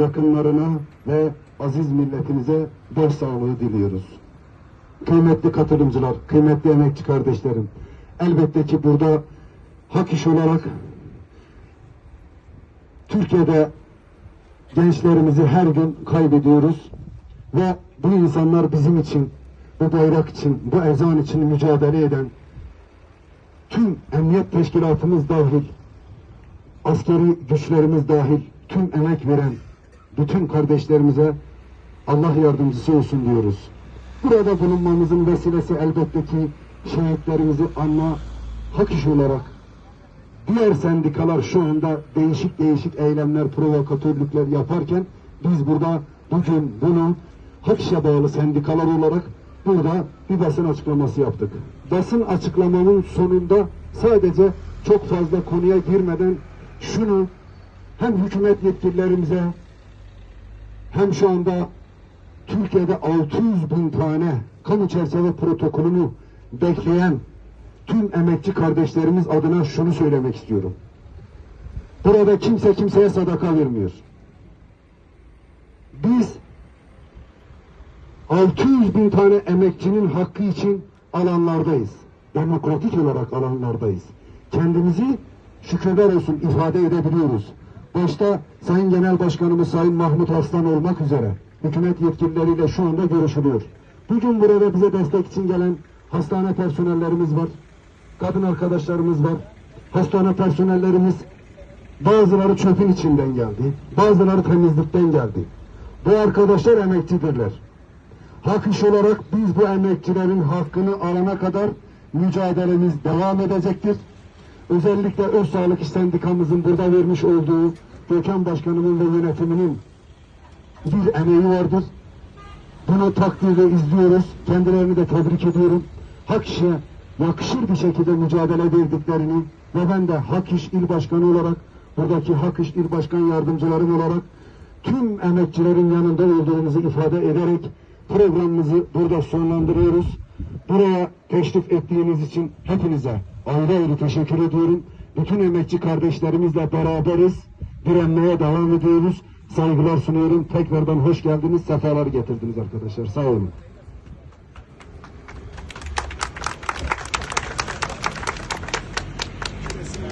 yakınlarına ve aziz milletimize başsağlığı diliyoruz. Kıymetli katılımcılar, kıymetli emekçi kardeşlerim, elbette ki burada hak iş olarak Türkiye'de gençlerimizi her gün kaybediyoruz ve bu insanlar bizim için, bu bayrak için, bu ezan için mücadele eden tüm emniyet teşkilatımız dahil, askeri güçlerimiz dahil, tüm emek veren bütün kardeşlerimize Allah yardımcısı olsun diyoruz. Burada bulunmamızın vesilesi elbette ki şehitlerimizi anma hak iş olarak diğer sendikalar şu anda değişik değişik eylemler, provokatörlükler yaparken biz burada bugün bunu hak işe bağlı sendikalar olarak burada bir basın açıklaması yaptık. Basın açıklamanın sonunda sadece çok fazla konuya girmeden şunu hem hükümet yetkililerimize hem şu anda Türkiye'de 600 bin tane kamu çerçeve protokolünü bekleyen tüm emekçi kardeşlerimiz adına şunu söylemek istiyorum. Burada kimse kimseye sadaka vermiyor. Biz 600 bin tane emekçinin hakkı için alanlardayız. Demokratik olarak alanlardayız. Kendimizi şükürler olsun ifade edebiliyoruz. Başta Sayın Genel Başkanımız Sayın Mahmut Aslan olmak üzere hükümet yetkilileriyle şu anda görüşülüyor. Bugün burada bize destek için gelen hastane personellerimiz var. Kadın arkadaşlarımız var. Hastane personellerimiz bazıları çöpün içinden geldi. Bazıları temizlikten geldi. Bu arkadaşlar emekçidirler. Hak iş olarak biz bu emekçilerin hakkını alana kadar mücadelemiz devam edecektir. Özellikle Öz Sağlık İş Sendikamızın burada vermiş olduğu Gökhan Başkanımın ve yönetiminin bir emeği vardır. Bunu takdirle izliyoruz. Kendilerini de tebrik ediyorum. Hak işe yakışır bir şekilde mücadele verdiklerini ve ben de Hak İş İl Başkanı olarak buradaki Hak İş İl Başkan Yardımcılarım olarak tüm emekçilerin yanında olduğumuzu ifade ederek programımızı burada sonlandırıyoruz. Buraya teşrif ettiğiniz için hepinize ayrı ayrı teşekkür ediyorum. Bütün emekçi kardeşlerimizle beraberiz. Direnmeye devam ediyoruz. Saygılar sunuyorum. Tekrardan hoş geldiniz. Sefalar getirdiniz arkadaşlar. Sağ olun.